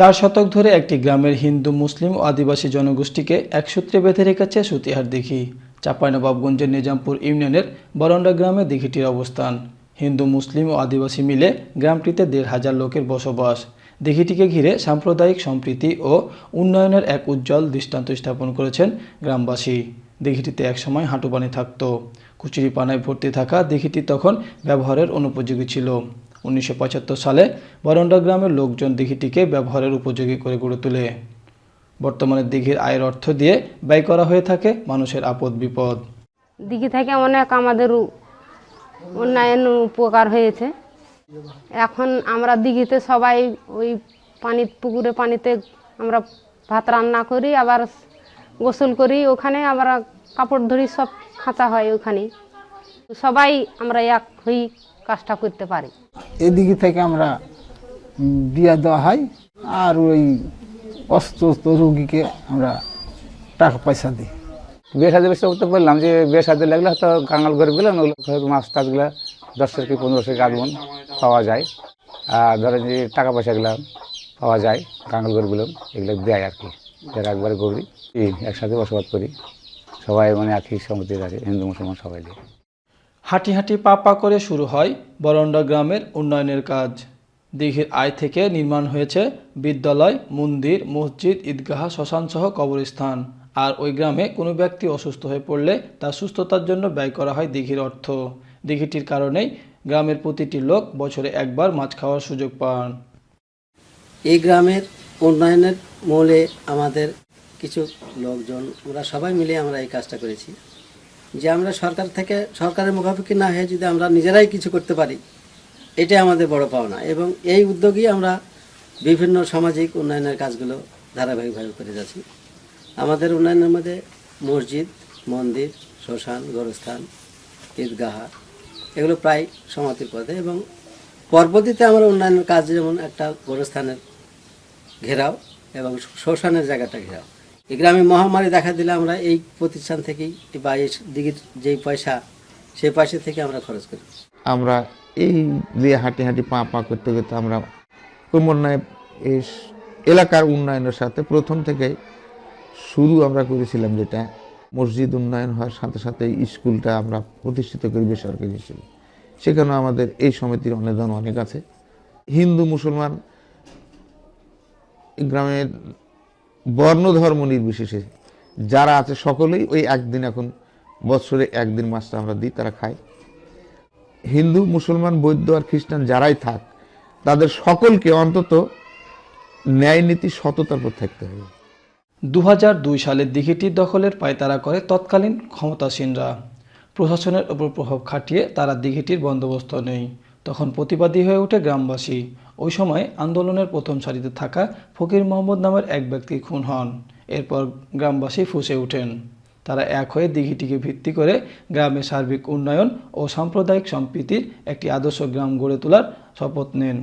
চার শতক ধরে একটি গ্রামের হিন্দু, মুসলিম ও আদিবাসী জনগোষ্ঠীকে এক সূত্রে বেঁধে রেখেছে সুতিহার দিঘি। চাঁপাইনবাবগঞ্জের নিজামপুর ইউনিয়নের বরন্ডা গ্রামে দিঘিটির অবস্থান। হিন্দু, মুসলিম ও আদিবাসী মিলে গ্রামটিতে দেড় হাজার লোকের বসবাস। দিঘিটিকে ঘিরে সাম্প্রদায়িক সম্প্রীতি ও উন্নয়নের এক উজ্জ্বল দৃষ্টান্ত স্থাপন করেছেন গ্রামবাসী। দিঘিটিতে একসময় হাঁটু পানি থাকত। কুচুরি পানায় ভর্তি থাকা দিঘিটি তখন ব্যবহারের অনুপযোগী ছিল। উনিশশো পঁচাত্তর সালে বরন্ডা গ্রামের লোকজন দিঘিটিকে ব্যবহারের উপযোগী করে গড়ে তোলে। বর্তমানে দিঘির আয়ের অর্থ দিয়ে ব্যয় করা হয়ে থাকে মানুষের আপদ বিপদ। দিঘি থেকে অনেক আমাদের উন্নয়ন উপকার হয়েছে। এখন আমরা দিঘিতে সবাই ওই পানি পুকুরে পানিতে আমরা ভাত রান্না করি, আবার গোসল করি, ওখানে আমরা কাপড় ধরি সব খাঁচা হয় ওখানে। সবাই আমরা এক হই কাজটা করতে পারি। এদিকে থেকে আমরা বিয়া দেওয়া হয় আর ওই অস্ত রুগীকে আমরা টাকা পয়সা দিই। বিয়ে সাথে বেশি তো বললাম যে বিয়ে সাথে লাগলে হয়তো কাঙাল করে গেলাম ওগুলো মাছ টাছগুলো দশ থেকে পনেরোশো আধমন পাওয়া যায়। আর ধরেন যে টাকা পয়সাগুলো পাওয়া যায় কাঙাল গরুগুলো এগুলো দেয় আর কি। যারা একবারে গরি একসাথে বসবাস করি। সবাই মানে একই সমিতি থাকে হিন্দু মুসলমান সবাই দিয়ে। হাঁটি হাঁটি পা পা করে শুরু হয় বরন্ডা গ্রামের উন্নয়নের কাজ। দিঘির আয় থেকে নির্মাণ হয়েছে বিদ্যালয়, মন্দির, মসজিদ, ঈদগাহ, শ্মশানসহ কবরস্থান। আর ওই গ্রামে কোনো ব্যক্তি অসুস্থ হয়ে পড়লে তার সুস্থতার জন্য ব্যয় করা হয় দিঘির অর্থ। দিঘিটির কারণেই গ্রামের প্রতিটি লোক বছরে একবার মাছ খাওয়ার সুযোগ পান। এই গ্রামের উন্নয়নের মূলে আমাদের কিছু লোকজন আমরা সবাই মিলে আমরা এই কাজটা করেছি। যে আমরা সরকার থেকে, সরকারের মুখাপেক্ষি না হয়ে যদি আমরা নিজেরাই কিছু করতে পারি, এটাই আমাদের বড় পাওনা। এবং এই উদ্যোগেই আমরা বিভিন্ন সামাজিক উন্নয়নের কাজগুলো ধারাবাহিকভাবে করে যাচ্ছি। আমাদের উন্নয়নের মধ্যে মসজিদ, মন্দির, শ্মশান, গোরস্থান, ঈদগাহা, এগুলো প্রায় সমাপ্তির পথে। এবং পরবর্তীতে আমরা উন্নয়নের কাজ যেমন একটা গোরস্থানের ঘেরাও এবং শ্মশানের জায়গাটা ঘেরাও। এই গ্রামে মহামারী দেখা দিলে আমরা এই প্রতিষ্ঠান থেকেই বা এই দিঘির যেই পয়সা, সেই পয়সা থেকে আমরা খরচ করি। আমরা এই দিয়ে হাঁটি হাঁটি পা পা করতে করতে আমরা ক্রমান্বয়ে এই এলাকার উন্নয়নের সাথে প্রথম থেকে শুরু আমরা করেছিলাম যেটা মসজিদ উন্নয়ন হওয়ার সাথে সাথে স্কুলটা আমরা প্রতিষ্ঠিত করি বেসরকারি হিসেবে সেখানেও আমাদের এই সমিতির অনুদান অনেক আছে। হিন্দু, মুসলমান গ্রামের বর্ণ ধর্ম নির্বিশেষে যারা আছে সকলেই ওই একদিন এখন বছরে একদিন মাছটা আমরা দিই, তারা খায়। হিন্দু, মুসলমান, বৌদ্ধ আর খ্রিস্টান যারাই থাক, তাদের সকলকে অন্তত ন্যায় নীতি, সততার উপর থাকতে হবে। দু হাজার দুই সালে দিঘিটি দখলের পায়তারা করে তৎকালীন ক্ষমতাসীনরা। প্রশাসনের ওপর প্রভাব খাটিয়ে তারা দিঘিটির বন্দোবস্ত নেই। তখন প্রতিবাদী হয়ে ওঠে গ্রামবাসী। ওই সময় আন্দোলনের প্রথম সারিতে থাকা ফকির মোহাম্মদ নামের এক ব্যক্তি খুন হন। এরপর গ্রামবাসী ফুসে ওঠেন। তারা এক হয়ে দিঘিটিকে ভিত্তি করে গ্রামে সার্বিক উন্নয়ন ও সাম্প্রদায়িক সম্প্রীতির একটি আদর্শ গ্রাম গড়ে তোলার শপথ নেন।